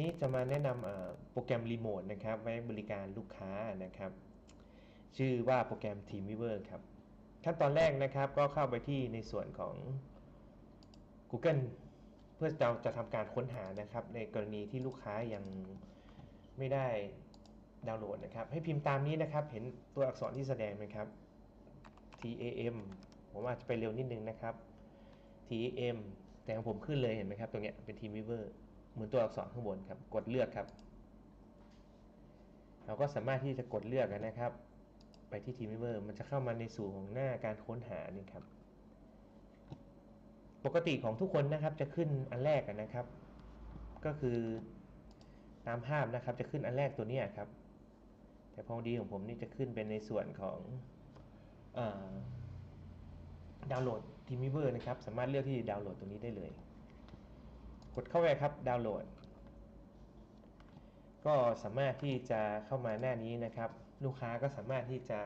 นี่จะมาแนะนำโปรแกรมรีโมทนะครับ ไว้บริการลูกค้านะครับ ชื่อว่าโปรแกรม Teamweaver ครับ ขั้นตอนแรกนะครับก็เข้าไปที่ในส่วนของ Google เพื่อเราจะทำการค้นหานะครับ ในกรณีที่ลูกค้ายังไม่ได้ดาวน์โหลดนะครับ ให้พิมพ์ตามนี้นะครับ เห็นตัวอักษรที่แสดงไหมครับ TAM ผมอาจจะไปเร็วนิดนึงนะครับ TAM แต่ของผมขึ้นเลยเห็นไหมครับ ตรงเนี้ยเป็น Teamweaver เหมือนตัวอักษรข้างบนครับ กดเลือกครับ เราก็สามารถที่จะกดเลือกนะครับ ไปที่ Teamweaver มันจะเข้ามาในสู่ของหน้าการค้นหานี่ครับ ปกติของทุกคนนะครับจะขึ้นอันแรกนะครับ ก็คือตามภาพนะครับจะขึ้นอันแรกตัวนี้ครับ แต่พอดีของผมนี่จะขึ้นเป็นในส่วนของอดาวน์โหลด Teamweaver นะครับ สามารถเลือกที่ดาวน์โหลดตรงนี้ได้เลย กดเข้าไปครับดาวน์โหลด ก็สามารถที่จะเข้ามาหน้านี้นะครับ ลูกค้าก็สามารถที่จะ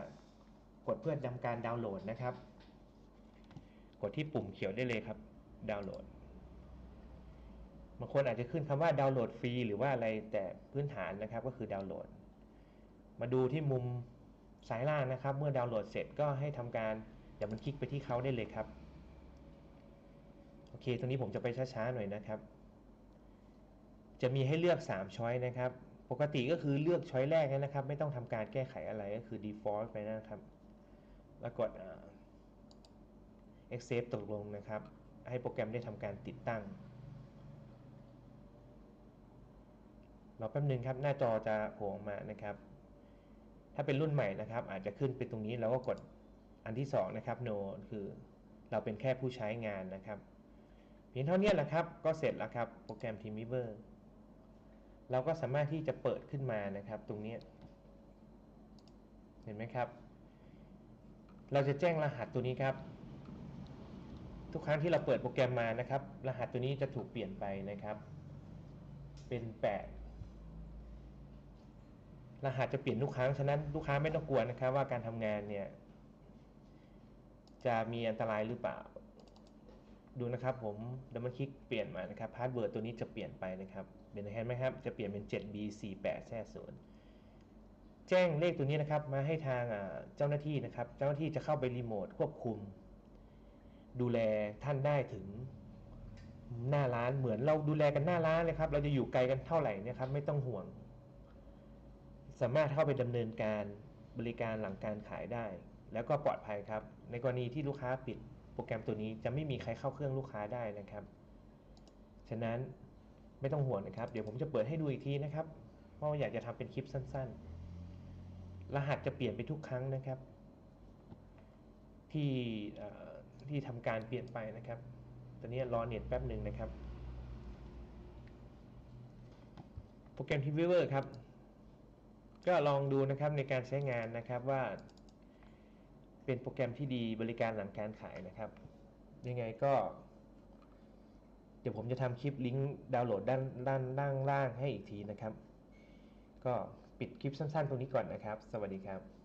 กดเพื่อทำการดาวน์โหลดนะครับ กดที่ปุ่มเขียวได้เลยครับดาวน์โหลดบางคนอาจจะขึ้นคำว่าดาวน์โหลดฟรีหรือว่าอะไรแต่พื้นฐานนะครับก็คือดาวน์โหลด มาดูที่มุมซ้ายล่างนะครับ เมื่อดาวน์โหลดเสร็จก็ให้ทำการอย่ามันคลิกไปที่เขาได้เลยครับ เค ตรงนี้ผมจะไปช้าๆหน่อยนะครับ จะมีให้เลือก 3 ช้อยนะครับ ปกติก็คือเลือกช้อยแรกนะครับ ไม่ต้องทำการแก้ไขอะไรก็คือ default ไปนะครับ แล้วกดอ่า accept ตกลงนะครับ ให้โปรแกรมได้ทำการติดตั้งรอแป๊บนึงครับ หน้าจอจะโผล่ออกมานะครับ ถ้าเป็นรุ่นใหม่นะครับ อาจจะขึ้นไปตรงนี้แล้วก็กดอันที่2นะครับ no คือเราเป็นแค่ผู้ใช้งานนะครับ เพียงเท่านี้แหละครับ ก็เสร็จแล้วครับ โปรแกรม Teamweaver เราก็สามารถที่จะเปิดขึ้นมานะครับ ตรงนี้ เห็นไหมครับ เราจะแจ้งรหัสตัวนี้ครับ ทุกครั้งที่เราเปิดโปรแกรมมานะครับ รหัสตัวนี้จะถูกเปลี่ยนไปนะครับ เป็น 8 รหัสจะเปลี่ยนทุกครั้ง ฉะนั้นลูกค้าไม่ต้องกลัวนะครับ ว่าการทำงานเนี่ย จะมีอันตรายหรือเปล่า ดูนะครับผมดับเบิลคลิกเปลี่ยนมานะครับพาสเวิร์ดตัวนี้จะเปลี่ยนไปนะครับเห็นไหมครับจะเปลี่ยนเป็น 7B48 แท้ศูนย์แจ้งเลขตัวนี้นะครับมาให้ทางเจ้าหน้าที่นะครับ เจ้าหน้าที่จะเข้าไปรีโมทควบคุม ดูแลท่านได้ถึงหน้าร้านเหมือนเราดูแลกันหน้าร้านเลยครับ เราจะอยู่ไกลกันเท่าไหร่นะครับ ไม่ต้องห่วง สามารถเข้าไปดำเนินการบริการหลังการขายได้ แล้วก็ปลอดภัยครับ ในกรณีที่ลูกค้าปิด โปรแกรมตัวนี้จะไม่มีใครเข้าเครื่องลูกค้าได้นะครับ ฉะนั้นไม่ต้องห่วงนะครับ เดี๋ยวผมจะเปิดให้ดูอีกทีนะครับ เพราะอยากจะทำเป็นคลิปสั้น ๆ รหัสจะเปลี่ยนไปทุกครั้งนะครับ ที่ที่ทำการเปลี่ยนไปนะครับ ตอนนี้รอเน็ตแป๊บหนึ่งนะครับ โปรแกรม Teamweaver ครับ ก็ลองดูนะครับในการใช้งานนะครับว่า เป็นโปรแกรมที่ดีบริการหลังการขายนะครับ ยังไงก็ เดี๋ยวผมจะทำคลิปลิงก์ดาวน์โหลดด้านด้านด้านล่างให้อีกทีนะครับ ก็ปิดคลิปสั้นๆ ตรงนี้ก่อนนะครับ สวัสดีครับ